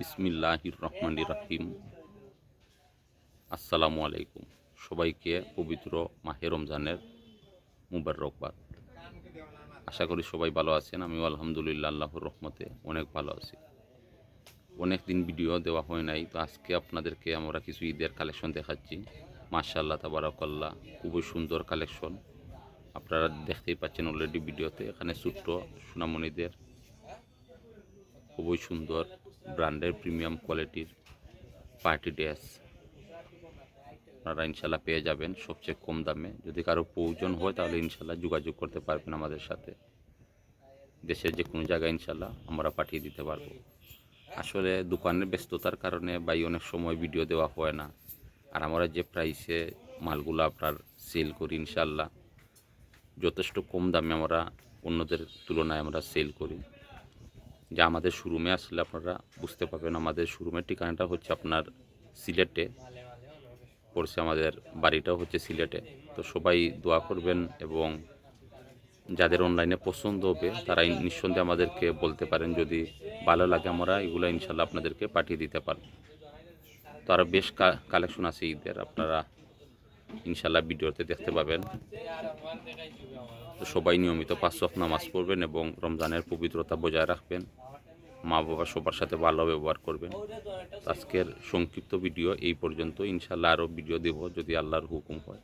বিসমিল্লাহির রহমান রাহিম আসসালামু আলাইকুম সবাইকে পবিত্র মাহে রমজানের মুবার মুবারকবাদ আশা করি সবাই ভালো আছেন, আমিও আলহামদুলিল্লাহ আল্লাহর রহমতে অনেক ভালো আছি। অনেক দিন ভিডিও দেওয়া হয় নাই, তো আজকে আপনাদেরকে আমরা কিছু ঈদের কালেকশন দেখাচ্ছি। মার্শাল্লাহ তাবারাকাল্লাহ, খুবই সুন্দর কালেকশন। আপনারা দেখতেই পাচ্ছেন অলরেডি ভিডিওতে, এখানে ছোট্ট সোনামণিদের খুবই সুন্দর ব্র্যান্ডের প্রিমিয়াম কোয়ালিটির পার্টি ড্রেস। আপনারা ইনশাল্লাহ পেয়ে যাবেন সবচেয়ে কম দামে। যদি কারও প্রয়োজন হয় তাহলে ইনশাল্লাহ যোগাযোগ করতে পারবেন আমাদের সাথে। দেশের যে কোনো জায়গায় ইনশাল্লাহ আমরা পাঠিয়ে দিতে পারব। আসলে দোকানের ব্যস্ততার কারণে বাই অনেক সময় ভিডিও দেওয়া হয় না। আর আমরা যে প্রাইসে মালগুলো আপনার সেল করি ইনশাল্লাহ, যথেষ্ট কম দামে আমরা অন্যদের তুলনায় আমরা সেল করি। যা আমাদের শোরুমে আসলে আপনারা বুঝতে পারবেন। আমাদের শোরুমের ঠিকানাটা হচ্ছে আপনার সিলেটে। পড়ছে আমাদের বাড়িটাও হচ্ছে সিলেটে। তো সবাই দোয়া করবেন এবং যাদের অনলাইনে পছন্দ হবে তারা নিঃসন্দেহে আমাদেরকে বলতে পারেন, যদি ভালো লাগে আমরা এগুলো ইনশাল্লাহ আপনাদেরকে পাঠিয়ে দিতে পারব। তো আরও বেশ কালেকশন আছে ঈদের, আপনারা ইনশাল্লাহ ভিডিওতে দেখতে পাবেন। তো সবাই নিয়মিত পাঁচ নামাজ পড়বেন এবং রমজানের পবিত্রতা বজায় রাখবেন। মা বাবা সবার সাথে ভালো ব্যবহার করবেন। আজকের সংক্ষিপ্ত ভিডিও এই পর্যন্ত। ইনশাল্লাহ আরও ভিডিও দেব যদি আল্লাহর হুকুম হয়।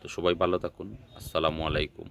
তো সবাই ভালো থাকুন। আসসালামু আলাইকুম।